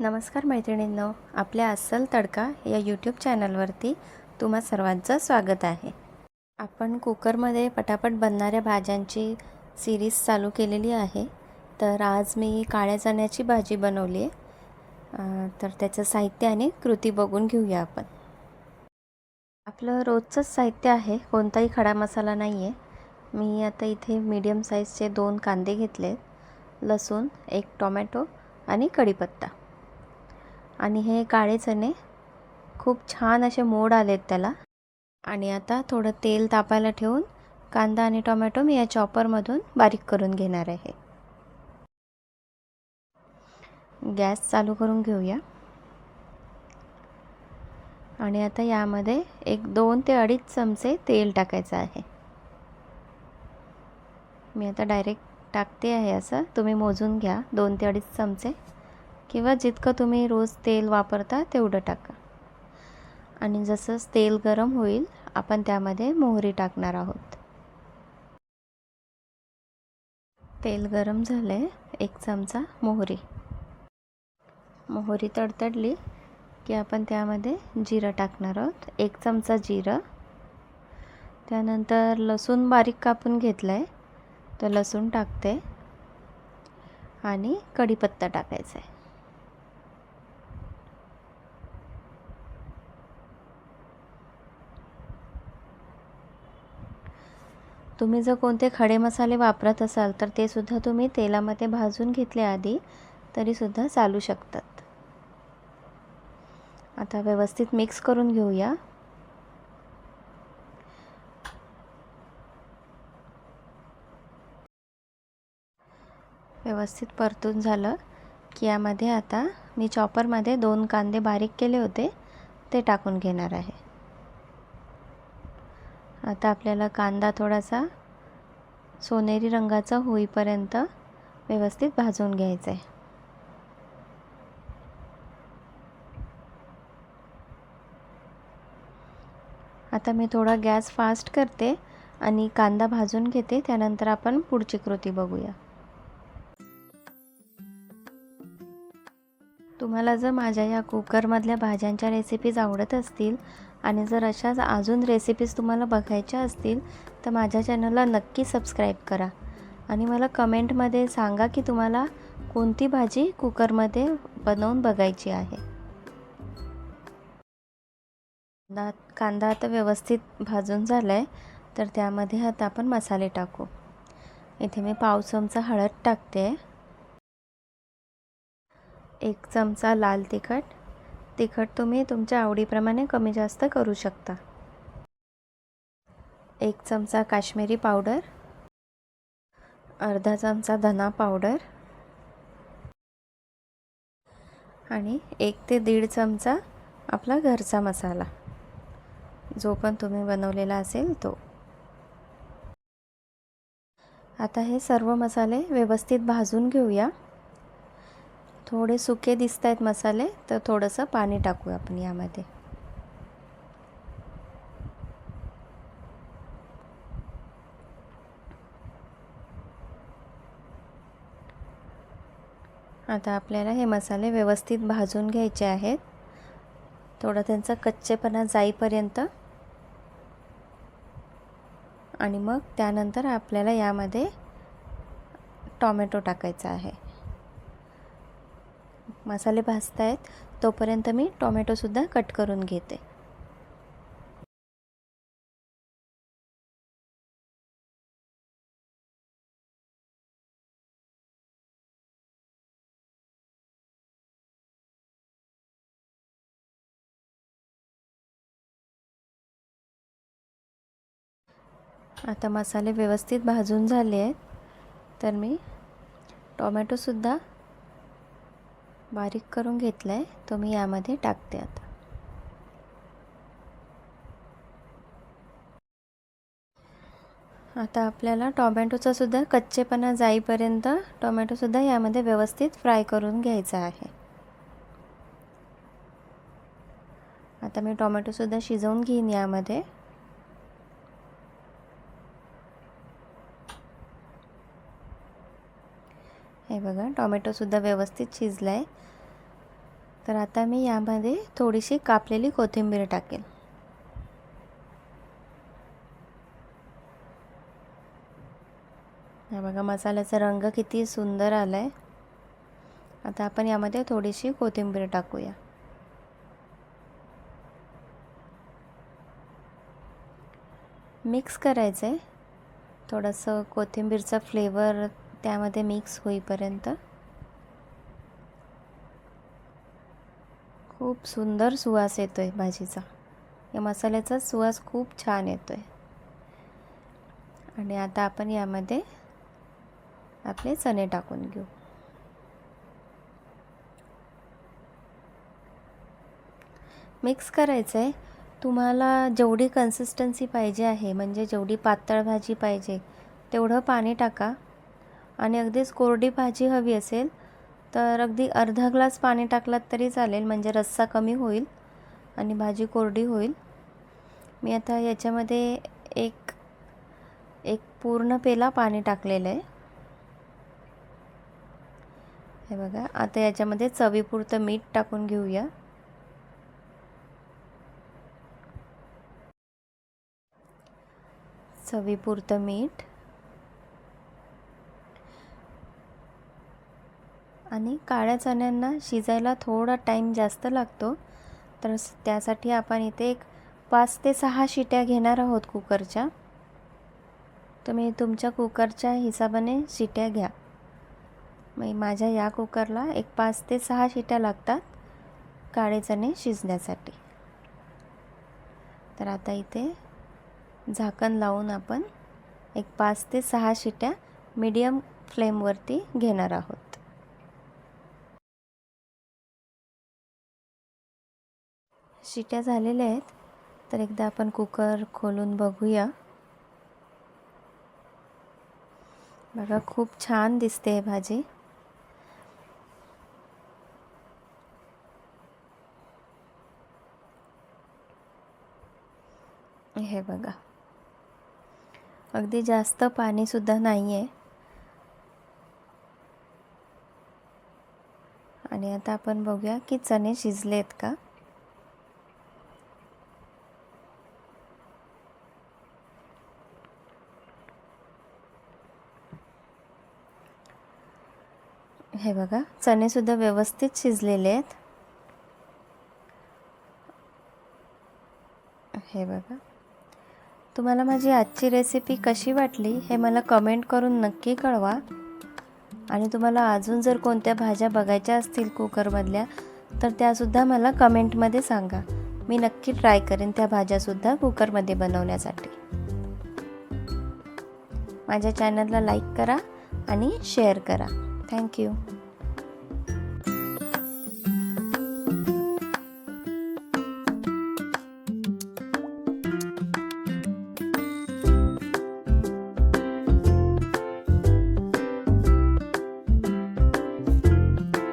नमस्कार मैत्रिणींनो आपल्या अस्सल तडका या यूट्यूब चॅनलवरती तुम्हा सर्वांचं स्वागत आहे. आपण कुकरमध्ये पटापट बनणाऱ्या भाज्यांची सिरीज चालू केलेली आहे. तर आज मी काळ्या चण्याची भाजी बनवली आहे. तर त्याचं साहित्य आणि कृती बघून घेऊया आपण. आपलं रोजचंच साहित्य आहे कोणताही खडा मसाला नाही आहे मी आता इथे मीडियम साईजचे दोन कांदे घेतले लसूण एक टोमॅटो आणि कढीपत्ता. आणि हे काळे चणे खूप छान असे मोड आलेत त्याला. आणि आता थोडं तेल तापायला ठेवून कांदा आणि टोमॅटो मी या चॉपरमधून बारीक करून घेणार आहे. गॅस चालू करून घेऊया. आणि आता यामध्ये एक दोन ते अडीच चमचे तेल टाकायचं आहे. मी आता डायरेक्ट टाकते आहे असं. तुम्ही मोजून घ्या. दोन ते अडीच चमचे. किंवा जितकं तुम्ही रोज तेल वापरता तेवढं टाका. आणि जसंच तेल गरम होईल आपण त्यामध्ये मोहरी टाकणार आहोत. तेल गरम झाले एक चमचा मोहरी. मोहरी तडतडली की आपण त्यामध्ये जिरं टाकणार आहोत. एक चमचा जिरं. त्यानंतर लसूण बारीक कापून घेतलं आहे तर लसूण टाकते. आणि कढीपत्ता टाकायचा आहे तुम्ही जर कोणते खडे मसाले वापरत असाल तर ते सुद्धा तुम्ही तेलामध्ये भाजून घेतले आधी तरीसुद्धा चालू शकतात. आता व्यवस्थित मिक्स करून घेऊया. व्यवस्थित परतून झालं की यामध्ये आता मी चॉपरमध्ये दोन कांदे बारीक केले होते ते टाकून घेणार आहे. आता आपल्याला कांदा थोडासा सोनेरी रंगाचा होईपर्यंत व्यवस्थित भाजून घ्यायचा आहे आता मी थोडा गॅस फास्ट करते आणि कांदा भाजून घेते त्यानंतर आपण पुढची कृती बघूया. तुम्हाला जर माझ्या या कुकरमधल्या भाज्यांच्या रेसिपीज आवडत असतील आणि जर अशाच अजून रेसिपीज तुम्हाला बघायच्या असतील तर माझ्या चॅनलला नक्की सबस्क्राईब करा. आणि मला कमेंटमध्ये सांगा की तुम्हाला कोणती भाजी कुकरमध्ये बनवून बघायची आहे. कांदा कांदा आता व्यवस्थित भाजून झाला आहे तर त्यामध्ये आता आपण मसाले टाकू. इथे मी पाव चमचा हळद टाकते. एक चमचा लाल तिखट तिखट तुम्ही तुमच्या आवडीप्रमाणे कमी जास्त करू शकता. एक चमचा काश्मीरी पावडर अर्धा चमचा धना पावडर आणि एक ते दीड चमचा आपला घरचा मसाला. जो पण तुम्ही बनवलेला असेल तो. आता हे सर्व मसाले व्यवस्थित भाजून घेऊया. थोडे सुके दिसत आहेत मसाले तर थोडंसं पाणी टाकू आपण यामध्ये. आता आपल्याला हे मसाले व्यवस्थित भाजून घ्यायचे आहेत. थोडं त्यांचा कच्चेपणा जाईपर्यंत. आणि मग त्यानंतर आपल्याला यामध्ये टॉमॅटो टाकायचा आहे. मसाले भाजत आहेत तोपर्यंत मी टोमॅटोसुद्धा कट करून घेते. आता मसाले व्यवस्थित भाजून झाले आहेत तर मी टोमॅटोसुद्धा बारीक करून घेतलं आहे तो मी यामध्ये टाकते आता. आता आपल्याला टोमॅटोचा सुद्धा कच्चेपणा जाईपर्यंत टोमॅटोसुद्धा यामध्ये व्यवस्थित फ्राय करून घ्यायचा आहे. आता मी टोमॅटोसुद्धा शिजवून घेईन यामध्ये. बघा टोमॅटोसुद्धा व्यवस्थित शिजला आहे तर आता मी यामध्ये थोडीशी कापलेली कोथिंबीर टाकेल. हा बघा मसाल्याचा रंग किती सुंदर आला आहे आता आपण यामध्ये थोडीशी कोथिंबीर टाकूया. मिक्स करायचं आहे थोडंसं कोथिंबीरचा फ्लेवर त्यामध्ये मिक्स होईपर्यंत. खूप सुंदर सुवास येतो आहे भाजीचा. या मसाल्याचा सुवास खूप छान येतो आहे आणि आता आपण यामध्ये आपले चणे टाकून घेऊ. मिक्स करायचं आहे तुम्हाला जेवढी कन्सिस्टन्सी पाहिजे आहे म्हणजे जेवढी पातळ भाजी पाहिजे तेवढं पाणी टाका. आणि अगदीच कोरडी भाजी हवी असेल तर अगदी अर्धा ग्लास पाणी टाकलात तरी चालेल म्हणजे रस्सा कमी होईल आणि भाजी कोरडी होईल. मी आता याच्यामध्ये एक एक पूर्ण पेला पाणी टाकलेलं आहे. हे बघा आता याच्यामध्ये चवीपुरतं मीठ टाकून घेऊया. चवीपुरतं मीठ. आणि काळ्या चण्यांना शिजायला थोडा टाईम जास्त लागतो. तर त्यासाठी आपण इथे एक पाच ते सहा शिट्या घेणार आहोत कुकरच्या. तुम्ही तुमच्या कुकरच्या हिसाबाने शिट्या घ्या. मग माझ्या या कुकरला एक पाच ते सहा शिट्या लागतात काळे चणे शिजण्यासाठी. तर आता इथे झाकण लावून आपण एक पाच ते सहा शिट्या मीडियम फ्लेमवरती घेणार आहोत. शिट्या झालेल्या आहेत. तर एकदा आपण कुकर खोलून बघूया. बघा खूप छान दिसते भाजी. हे बघा. अगदी जास्त पाणीसुद्धा नाही आहे आणि आता आपण बघूया की चणे शिजलेत का? हे बघा चणेसुद्धा व्यवस्थित शिजलेले आहेत. हे बघा. तुम्हाला माझी आजची रेसिपी कशी वाटली हे मला कमेंट करून नक्की कळवा. आणि तुम्हाला अजून जर कोणत्या भाज्या बघायच्या असतील कुकरमधल्या तर त्यासुद्धा मला कमेंटमध्ये सांगा. मी नक्की ट्राय करेन त्या भाज्यासुद्धा कुकरमध्ये बनवण्यासाठी. माझ्या चॅनलला लाईक करा आणि शेअर करा. Thank you.